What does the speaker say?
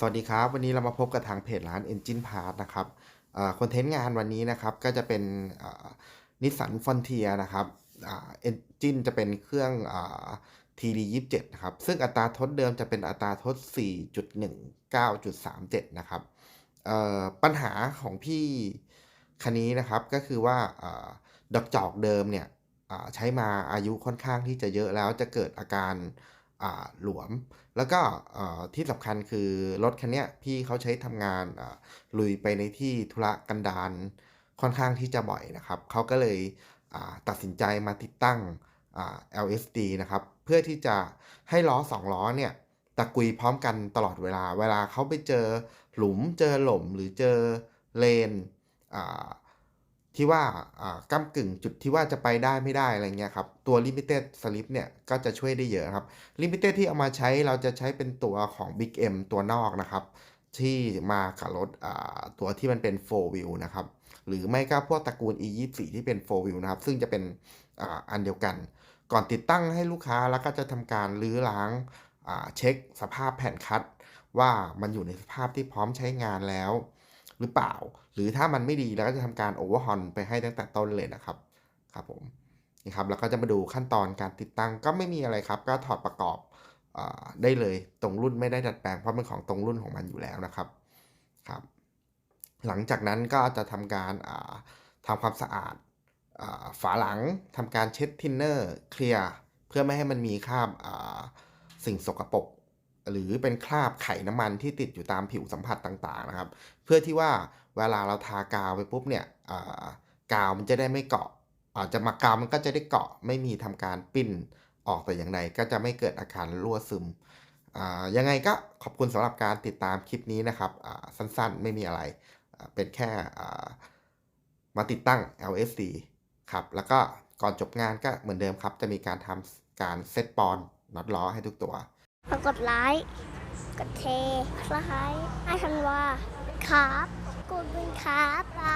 สวัสดีครับ วันนี้เรามาพบกับทางเพจร้าน Engine Part นะครับคอนเทนต์งานวันนี้นะครับก็จะเป็นนิสสันฟอนเทียนะครับเอนจินจะเป็นเครื่อง TD 27 นะครับ ซึ่งอัตราทดเดิมจะเป็นอัตราทด 4.19.37 นะครับปัญหาของพี่คันนี้นะครับก็คือว่าดอกจอกเดิมเนี่ยใช้มาอายุค่อนข้างที่จะเยอะแล้วจะเกิดอาการ หลวม แล้วก็ที่สำคัญคือรถคันนี้พี่เขาใช้ทำงานลุยไปในที่ธุระกันดารค่อนข้างที่จะบ่อยนะครับเขาก็เลยตัดสินใจมาติดตั้ง LSD นะครับ เพื่อที่จะให้ล้อ2ล้อเนี่ยตะกุยพร้อมกันตลอดเวลา เวลาเขาไปเจอหลุมเจอหล่มหรือเจอเลน ที่ว่าก้ากึ่งจุดที่ว่าจะไปได้ไม่ได้อะไรเงี้ยครับ ตัว Limited Slip เนี่ย ก็จะช่วยได้เยอะครับ Limited ที่เอามาใช้เราจะใช้เป็นตัวของ Big M ตัวนอกนะครับ ที่มากับรถตัวที่มันเป็น 4 wheel นะครับ หรือไม่ก็พวกตระกูล E 2 4 ที่เป็น 4 wheel นะครับ ซึ่งจะเป็นออันเดียวกัน ก่อนติดตั้งให้ลูกค้าแล้วก็จะทำการรื้อล้างเช็คสภาพแผ่นคัด ว่ามันอยู่ในสภาพที่พร้อมใช้งานแล้ว หรือเปล่า หรือถ้ามันไม่ดีเราก็จะทำการโอเวอร์ฮอนไปให้ตั้งแต่ต้นเลยนะครับครับผมนี่ครับแล้วก็จะมาดูขั้นตอนการติดตั้งก็ไม่มีอะไรครับ ก็ถอดประกอบอได้เลยตรงรุ่นไม่ได้ดัดแปลงเพราะเป็นของตรงรุ่นของมันอยู่แล้วนะครับครับ หลังจากนั้นก็จะทำการทำความสะอาดฝาหลังทำการเช็ดทินเนอร์เคลียร์เพื่อไม่ให้มันมีคราบสิ่งสกรปรก หรือเป็นคราบไขน้ำมันที่ติดอยู่ตามผิวสัมผัสต่างๆนะครับ เพื่อที่ว่าเวลาเราทากาวไปปุ๊บเนี่ยกาวมันจะได้ไม่เกาะอาจจะมากาวมันก็จะได้เกาะไม่มีทำการปิ้นออกแต่อย่างใดก็จะไม่เกิดอาการรั่วซึมยังไงก็ขอบคุณสำหรับการติดตามคลิปนี้นะครับสั้นๆ ไม่มีอะไร เป็นแค่มาติดตั้ง LSD ครับ แล้วก็ก่อนจบงานก็เหมือนเดิมครับ จะมีการทำการเซตปอนน็อตล้อให้ทุกตัว กกดไลค์กดเทคล้ายให้ทันว่าครับกดเป็นครับ